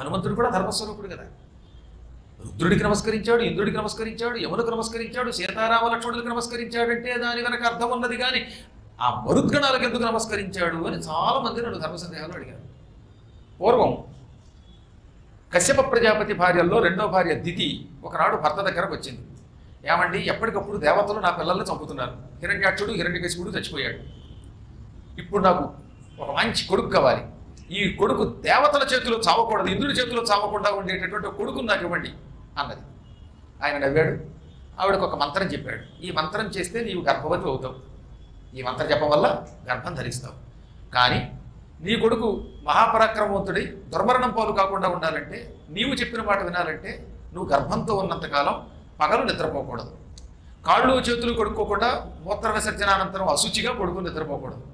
హనుమంతుడు కూడా ధర్మస్వరూపుడు కదా. రుద్రుడికి నమస్కరించాడు ఇంద్రుడికి నమస్కరించాడు యమునకు నమస్కరించాడు సీతారామ లక్ష్మణుడికి నమస్కరించాడంటే దాని వెనక అర్థం ఉన్నది కానీ ఆ మరుద్గణాలకు ఎందుకు నమస్కరించాడు అని చాలా మంది నన్ను ధర్మ సందేహాలు అడిగారు. పూర్వం కశ్యప ప్రజాపతి భార్యల్లో రెండో భార్య దితి ఒకనాడు భర్త దగ్గరకు వచ్చింది. ఏమండి ఎప్పటికప్పుడు దేవతలు నా పిల్లల్ని చంపుతున్నారు. హిరణ్యాక్షుడు హిరణ్యకశిపుడు చచ్చిపోయాడు. ఇప్పుడు నాకు ఒక మంచి కొడుకు కావాలి. ఈ కొడుకు దేవతల చేతిలో చావకూడదు ఇంద్రుడి చేతిలో చావకుండా ఉండేటటువంటి ఒక కొడుకుని నాకు ఇవ్వండి అన్నది. ఆయన నవ్వాడు ఆవిడకు ఒక మంత్రం చెప్పాడు. ఈ మంత్రం చేస్తే నీవు గర్భవతి అవుతావు. ఈ మంత్రం చెప్పడం వల్ల గర్భం ధరిస్తావు. కానీ నీ కొడుకు మహాపరాక్రమవంతుడి దుర్మరణం పాలు కాకుండా ఉండాలంటే నీవు చెప్పిన మాట వినాలంటే నువ్వు గర్భంతో ఉన్నంతకాలం పగలు నిద్రపోకూడదు. కాళ్ళు చేతులు కొడుక్కోకుండా మూత్ర విసర్జనానంతరం అశుచిగా కొడుకు నిద్రపోకూడదు.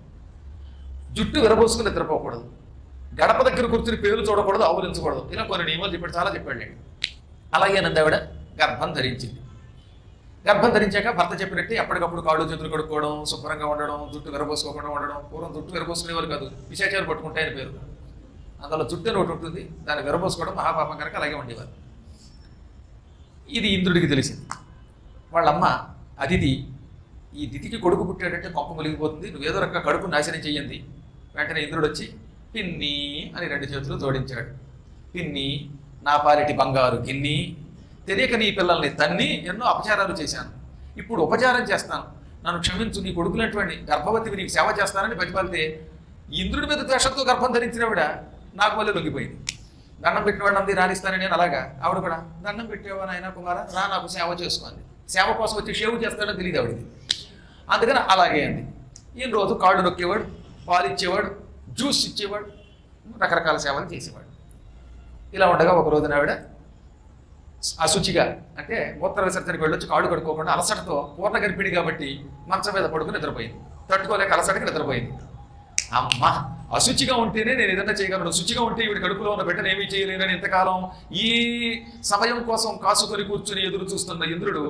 జుట్టు విరబోసుకుని నిద్రపోకూడదు. గడప దగ్గర కూర్చుని పేరు చూడకూడదు ఆవులించకూడదు ఇలా కొన్ని నియమాలు చెప్పాడు చాలా చెప్పాడు అలాగే నందావిడ గర్భం ధరించింది. గర్భం ధరించాక భర్త చెప్పినట్టు ఎప్పటికప్పుడు కాళ్ళు చేతులు కడుక్కోవడం శుభ్రంగా ఉండడం జుట్టు విరబోసుకోకుండా ఉండడం పూర్వం జుట్టు విరబోసుకునేవారు కాదు విశేషాలు పట్టుకుంటాయని పేరు. అందులో జుట్టు అని ఒకటి ఉంటుంది దాన్ని విరబోసుకోవడం మహాపాపం కనుక అలాగే ఉండేవారు. ఇది ఇంద్రుడికి తెలిసింది. వాళ్ళమ్మ అతిథి ఈ దితికి కొడుకు పుట్టాడంటే కొంప ములిగిపోతుంది నువ్వేదో రకంగా కడుపు నాశనం చేయండి వెంటనే ఇంద్రుడు వచ్చి పిన్ని అని రెండు చేతులు జోడించాడు. పిన్ని నా పాలిటి బంగారు గిన్ని తెలియక నీ పిల్లల్ని తన్ని ఎన్నో అపచారాలు చేశాను. ఇప్పుడు ఉపచారం చేస్తాను. నన్ను క్షమించు నీ కొడుకులటువంటి గర్భవతివి నీకు సేవ చేస్తానని బతిపాలితే ఇంద్రుడి మీద ద్వేషంతో గర్భం ధరించినవిడ నాకు మళ్ళీ లొంగిపోయింది. దండం పెట్టినవాడు అంది రాణిస్తానని నేను అలాగా? ఆవిడ కూడా దండం పెట్టేవా నాయన కుమార? రా నాకు సేవ చేసుకోండి. సేవ కోసం వచ్చి షేవ్ చేస్తాడో తెలియదు ఆవిడది అందుకని అలాగే అంది. ఈయన రోజు కాళ్ళు నొక్కేవాడు పాలు ఇచ్చేవాడు జ్యూస్ ఇచ్చేవాడు రకరకాల సేవలు చేసేవాడు. ఇలా ఉండగా ఒక రోజున ఆవిడ అశుచిగా అంటే మూత్ర విసర్జనకి వెళ్ళొచ్చి కాళ్ళు కడుక్కోకుండా అలసటతో పూర్ణ గర్భిణి కాబట్టి మంచం మీద పడుకుని నిద్రపోయింది. తట్టుకోలేక అలసటకి నిద్రపోయింది. అమ్మ అశుచిగా ఉంటేనే నేను ఏదైనా చేయగలను. శుచిగా ఉంటే ఈవిడ కడుపులో ఉన్న బిడ్డను ఏమీ చేయలేనని ఇంతకాలం ఈ సమయం కోసం కాసుకొని కూర్చుని ఎదురు చూస్తున్న ఇంద్రుడు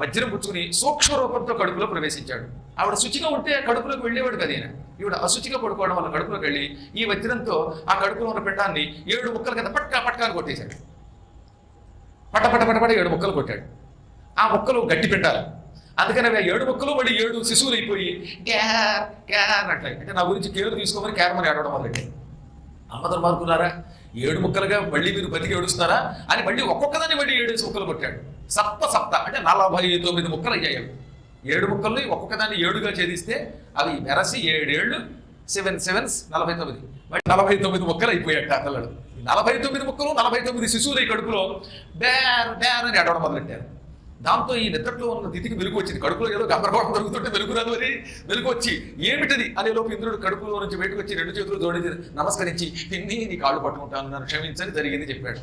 వజ్రం పుచ్చుకుని సూక్ష్మ రూపంతో కడుపులో ప్రవేశించాడు. ఆవిడ శుచిగా ఉంటే కడుపులోకి వెళ్ళేవాడు కదా ఈయన. ఈవిడ అశుచిగా పడుకోవడం వల్ల కడుపులోకి వెళ్ళి ఈ వజ్రంతో ఆ కడుపులో ఉన్న పిండాన్ని ఏడు ముక్కల కింద పట్కా పట్కాలు కొట్టేశాడు. పట పట పట ఏడు ముక్కలు కొట్టాడు. ఆ ముక్కలు గట్టి పిండాలి. అందుకని అవి ఆ ఏడు ముక్కలు మళ్ళీ ఏడు శిశువులు అయిపోయి క్యార్ క్యార్ అంటే నా గురించి కేరు తీసుకోమని క్యారమని ఆడవడం మొదలెట్టాడు అమ్మదరు మార్కున్నారా ఏడు ముక్కలుగా మళ్ళీ మీరు బతికి ఏడుస్తారా అని మళ్ళీ ఒక్కొక్కదాన్ని మళ్ళీ ఏడు ముక్కలు కొట్టాడు. సప్త సప్త అంటే నలభై తొమ్మిది ముక్కలు అయ్యాయి ఏడు ముక్కల్ని ఒక్కొక్కదాన్ని ఏడుగా ఛేదిస్తే అవి మెరసి ఏడేళ్ళు సెవెన్ సెవెన్స్ నలభై తొమ్మిది. మరి నలభై తొమ్మిది ముక్కలు అయిపోయాడు ఆ నలభై తొమ్మిది ముక్కలు నలభై తొమ్మిది శిశువులు ఈ కడుపులో బేర్ బేర్ అని అడవడం మొదలెట్టారు. దాంతో ఈ నిద్రలో ఉన్న తిథికి వెలుగు వచ్చింది కడుపులో ఏదో గందరగోళం జరుగుతుంటే వెలుగు రాదు అని వెలుగు వచ్చి ఏమిటది? అనే లోపు ఇంద్రుడు కడుపులో నుంచి బయటకు వచ్చి రెండు చేతులు జోడించి నమస్కరించి తిన్ని నీ కాళ్ళు పట్టుకుంటాను నన్ను క్షమించని జరిగింది చెప్పాడు.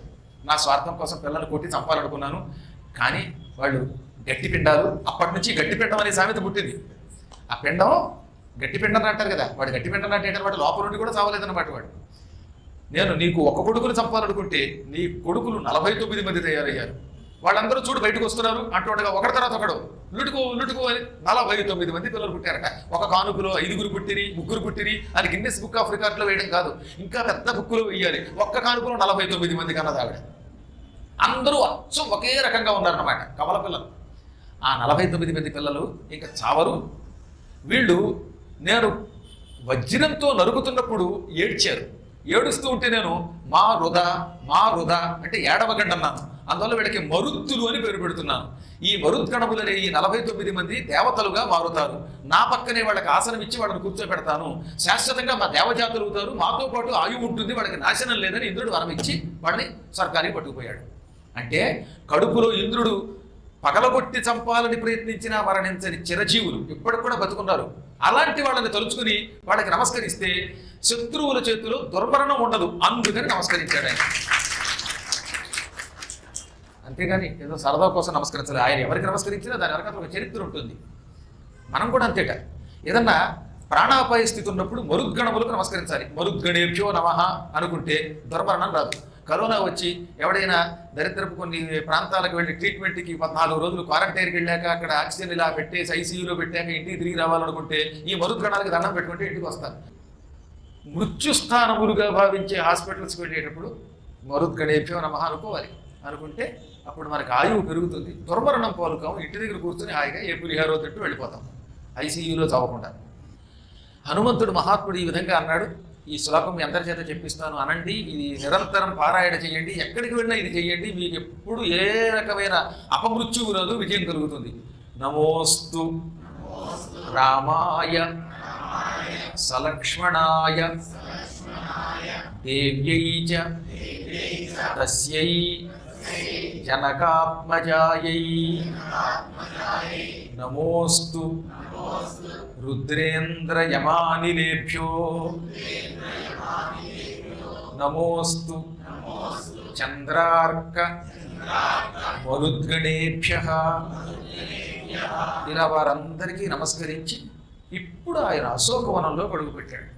నా స్వార్థం కోసం పిల్లల్ని కొట్టి చంపాలనుకున్నాను. కానీ వాళ్ళు గట్టి పిండాలు అప్పటి నుంచి గట్టి పిండం అనే సామెత పుట్టింది. ఆ పిండం గట్టి పిండం అంటారు కదా వాడు గట్టి పిండం అంటే వాడు లోపల నుండి కూడా చావలేదన్నమాట వాడు. నేను నీకు ఒక కొడుకును చంపాలనుకుంటే నీ కొడుకులు నలభై తొమ్మిది మంది తయారయ్యారు. వాళ్ళందరూ చూడు బయటకు వస్తున్నారు. అంటుండగా ఒకరి తర్వాత ఒకడు లుటుకు లుటుకు అని నలభై తొమ్మిది మంది పిల్లలు పుట్టారట. ఒక కానుకలో ఐదుగురు పుట్టిరి ముగ్గురు పుట్టిరి. అది గిన్నెస్ బుక్ ఆఫ్ రికార్డులో వేయడం కాదు. ఇంకా పెద్ద బుక్కులో వేయాలి. ఒక్క కానుకలో నలభై తొమ్మిది మంది కన్నది ఆవిడ. అందరూ అచ్చం ఒకే రకంగా ఉన్నారన్నమాట. కవల పిల్లలు. ఆ నలభై తొమ్మిది మంది పిల్లలు ఇంకా చావరు. వీళ్ళు నేను వజ్రంతో నరుకుతున్నప్పుడు ఏడ్చారు. ఏడుస్తూ ఉంటే నేను మా వృధా మా వృధా అంటే ఏడవగండి అన్నాను. అందువల్ల వీళ్ళకి మరుత్తులు అని పేరు పెడుతున్నాను ఈ మరుత్ కణములనే ఈ నలభై తొమ్మిది మంది దేవతలుగా మారుతారు. నా పక్కనే వాళ్ళకి ఆసనం ఇచ్చి వాళ్ళని కూర్చోబెడతాను. శాశ్వతంగా మా దేవజాతులు అవుతారు. మాతో పాటు ఆయువు ఉంటుంది. వాళ్ళకి నాశనం లేదని ఇంద్రుడు వరమిచ్చి వాళ్ళని స్వర్గానికి పట్టుకుపోయాడు. అంటే కడుపులో ఇంద్రుడు పగలగొట్టి చంపాలని ప్రయత్నించినా మరణించని చిరజీవులు ఇప్పటికి కూడా బతుకున్నారు. అలాంటి వాళ్ళని తలుచుకుని వాళ్ళకి నమస్కరిస్తే శత్రువుల చేతిలో దుర్మరణం ఉండదు. అందుకని నమస్కరించాడు ఆయన. అంతేగాని ఏదో సరదా కోసం నమస్కరించాలి. ఆయన ఎవరికి నమస్కరించినా దాని వెనకాల ఒక చరిత్ర ఉంటుంది. మనం కూడా అంతేట. ఏదన్నా ప్రాణాపాయ స్థితి ఉన్నప్పుడు మరుద్గణములకు నమస్కరించాలి. మరుద్గణేభ్యో నమః అనుకుంటే దుర్మరణం రాదు. కరోనా వచ్చి ఎవడైనా దరిద్రపు కొన్ని ప్రాంతాలకు వెళ్ళి ట్రీట్మెంట్కి పద్నాలుగు రోజులు క్వారంటైన్కి వెళ్ళాక అక్కడ ఆక్సిజన్ ఇలా పెట్టేసి ఐసీయూలో పెట్టాక ఇంటికి తిరిగి రావాలనుకుంటే ఈ మరుద్గణాలకి దండం పెట్టుకుంటే ఇంటికి వస్తారు. మృత్యుస్థానములుగా భావించే హాస్పిటల్స్కి వెళ్ళేటప్పుడు మరుద్గణేభ్యో నమ అనుకోవాలి. అనుకుంటే అప్పుడు మనకు ఆయువు పెరుగుతుంది. దుర్మరణం పోలుకాం ఇంటి దగ్గర కూర్చొని హాయిగా ఏ పులిహారో తింటూ వెళ్ళిపోతాం. ఐసీయూలో చదవకుండా. హనుమంతుడు మహాత్ముడు ఈ విధంగా అన్నాడు ఈ శ్లోకం మీ అందరి చేత చెప్పిస్తాను అనండి ఇది నిరంతరం పారాయణ చేయండి ఎక్కడికి వెళ్ళినా ఇది చేయండి మీకు ఎప్పుడు ఏ రకమైన అపమృత్యువు రాదు విజయం కలుగుతుంది. నమోస్తు. రామాయ. సలక్ష్మణాయ. దేవ్యై తస్యై. జనకాత్మజాయై నమోస్తు రుద్రేంద్రయమానిలేభ్యో నమోస్తు చంద్రార్క మరుద్గణేభ్య ఇలా వారందరికీ నమస్కరించి ఇప్పుడు ఆయన అశోకవనంలో గడుగుపెట్టాడు